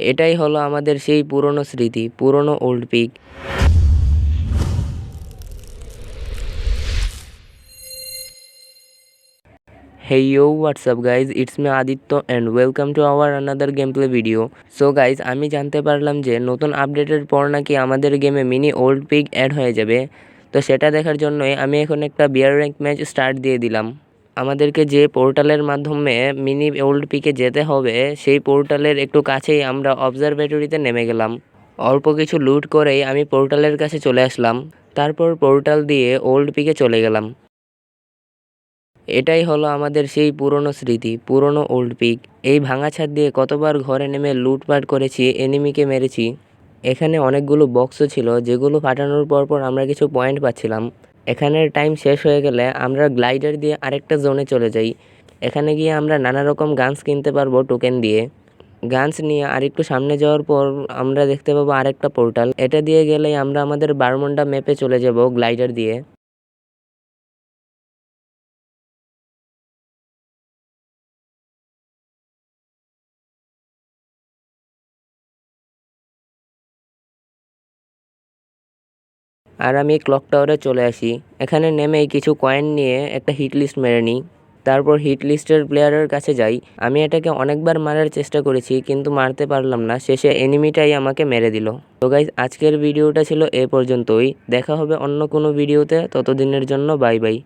এটাই হলো আমাদের সেই পুরনো স্মৃতি পুরনো old pic Hey yo, what's up guys? It's me Aditya and welcome to our another gameplay video. So guys, আমি জানতে পারলাম যে নতুন আপডেটের পর নাকি আমাদের গেমে মিনি ওল্ড পিক অ্যাড হয়ে যাবে তো সেটা দেখার জন্যই আমি এখন একটা বিয়ার র্যাঙ্ক ম্যাচ স্টার্ট দিয়ে দিলাম আমাদেরকে যে পোর্টালের মাধ্যমে মিনি ওল্ড পিকে যেতে হবে, সেই পোর্টালের একটু কাছেই আমরা অবজারভেটরিতে নেমে গেলাম। অল্প কিছু লুট করেই আমি পোর্টালের কাছে চলে আসলাম। তারপর পোর্টাল দিয়ে ওল্ড পিকে চলে গেলাম। এটাই হলো আমাদের সেই পুরনো স্মৃতি, পুরনো ওল্ড পিক। এই ভাঙা ছাদ দিয়ে কতবার ঘরে নেমে লুটপাট করেছি এনিমিকে মেরেছি। এখানে অনেকগুলো বক্সও ছিল, যেগুলো ফাটানোর পর পর আমরা কিছু পয়েন্ট পাচ্ছিলাম। এখানের টাইম শেষ হয়ে গেলে আমরা গ্লাইডার দিয়ে আরেকটা জোনে চলে যাই। এখানে গিয়ে আমরা নানা রকম গানস কিনতে পারব টোকেন দিয়ে। গানস নিয়ে আরেকটু সামনে যাওয়ার পর আমরা দেখতে পাবো আরেকটা পোর্টাল এটা দিয়ে গেলেই আমরা আমাদের বারমুন্ডা ম্যাপে চলে যাব গ্লাইডার দিয়ে। আর আমি ক্লক টাওয়ারে চলে আসি। এখানে নেমেই কিছু কয়েন নিয়ে একটা হিট লিস্ট মেরে নিই। তারপর হিট লিস্টের প্লেয়ারের কাছে যাই। আমি এটাকে অনেকবার মারার চেষ্টা করেছি, কিন্তু মারতে পারলাম না। শেষে এনিমিটাই আমাকে মেরে দিল। তো গাইজ আজকের ভিডিওটা ছিল এ পর্যন্তই। দেখা হবে অন্য কোনো ভিডিওতে ততদিনের জন্য বাই বাই